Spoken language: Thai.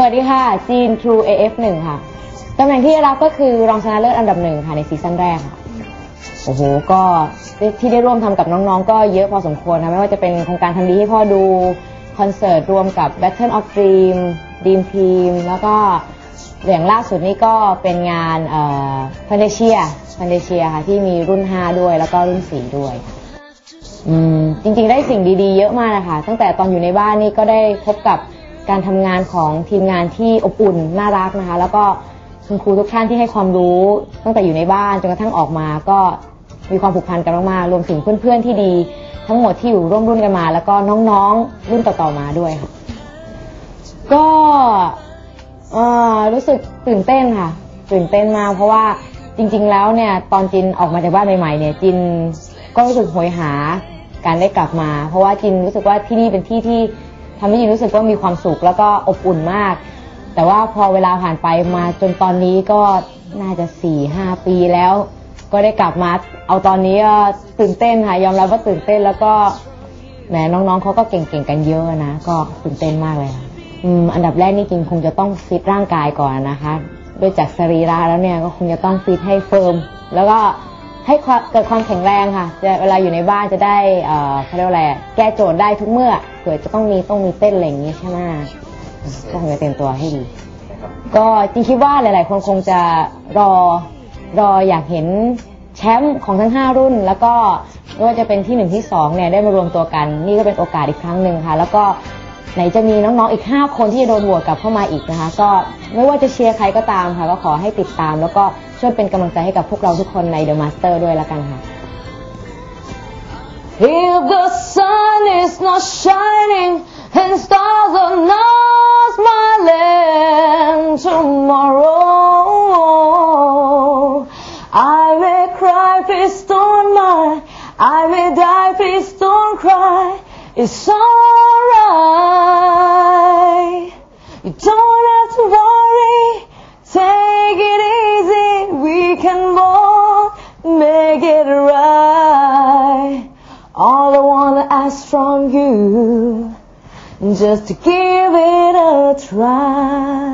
สวัสดีค่ะจีน True AF1 ค่ะ ตำแหน่งที่ได้รับก็คือรองชนะเลิศอันดับหนึ่งค่ะในซีซั่นแรกค่ะ โอ้โห ก็ที่ได้ร่วมทำกับน้องๆ ก็เยอะพอสมควรนะ ไม่ว่าจะเป็นโครงการทำดีให้พ่อดู คอนเสิร์ตรวมกับ Battle of Dream Dream Team แล้วก็อย่างล่าสุดนี้ก็เป็นงานเอ่อฟันเดเชียฟันเดเชียค่ะ ที่มีรุ่น 5 ด้วยแล้วก็รุ่น 4 ด้วยอืมจริงๆ ได้สิ่งดีๆ เยอะมากนะคะ ตั้งแต่ตอนอยู่ในบ้านนี่ก็ได้พบกับ การทำงานของทีมงานที่อบอุ่นน่ารักนะคะ แล้วก็คุณครูทุกท่านที่ให้ความรู้ตั้งแต่อยู่ในบ้านจนกระทั่งออกมา ก็มีความผูกพันกันมากๆรวมถึงเพื่อนๆที่ดี ทั้งหมดที่อยู่ร่วมรุ่นกันมา แล้วก็น้องๆรุ่นต่อๆมาด้วยค่ะก็เอ่อรู้สึกตื่นเต้นค่ะ ตื่นเต้นมากเพราะว่าจริง ๆ แล้วเนี่ยตอนจินออกมาจากบ้านใหม่ๆเนี่ยจินก็รู้สึกโหยหาการได้กลับมา เพราะว่าจินรู้สึกว่าที่นี่เป็นที่ที่ ทำให้จินรู้สึกว่ามีความสุขแล้วก็อบอุ่นมาก แต่ว่าพอเวลาผ่านไปมาจนตอนนี้ก็น่าจะสี่ห้าปีแล้ว ก็ได้กลับมา เอาตอนนี้ก็ตื่นเต้นค่ะยอมรับว่าตื่นเต้นแล้วก็แหมน้องๆเขาก็เก่งๆกันเยอะนะก็ตื่นเต้นมากเลยค่ะอืมอันดับแรกนี่จริงคงจะต้องฟิตร่างกายก่อนนะคะด้วยจากสรีระแล้วเนี่ยก็คงจะต้องฟิตให้เฟิร์มแล้วก็ ให้ความเกิดความแข็งแรงค่ะจะเวลาอยู่ในบ้านจะได้เอ่อเขาเรียกว่าอะไรอะแก้โจทย์ได้ทุกเมื่อเผื่อจะต้องมีต้องมีเต้นอะไรอย่างงี้ใช่ไหมก็คงจะเตรียมตัวให้ดี ก็จริงคิดว่าหลาย ๆ คนคงจะรอรออยากเห็นแชมป์ของทั้ง 5 รุ่น แล้วก็ไม่ว่าจะเป็นที่ 1 ที่2เนี่ยได้มารวมตัวกัน นี่ก็เป็นโอกาสอีกครั้งหนึ่งค่ะ แล้วก็ไหนจะมีน้อง ๆ อีก 5 คนที่จะโดนโหวตกลับเข้ามาอีกนะคะ ก็ไม่ว่าจะเชียร์ใครก็ตามค่ะ ก็ขอให้ติดตามแล้วก็ ช่วยเป็นกำลังใจให้กับพวกเราทุกคนใน The Master ด้วยละกันค่ะ If the sun is not shining and stars are not smiling tomorrow, I may cry, please don't mind. I may die, please don't cry. It's alright. You don't can both make it right. All I wanna ask from you, just to give it a try.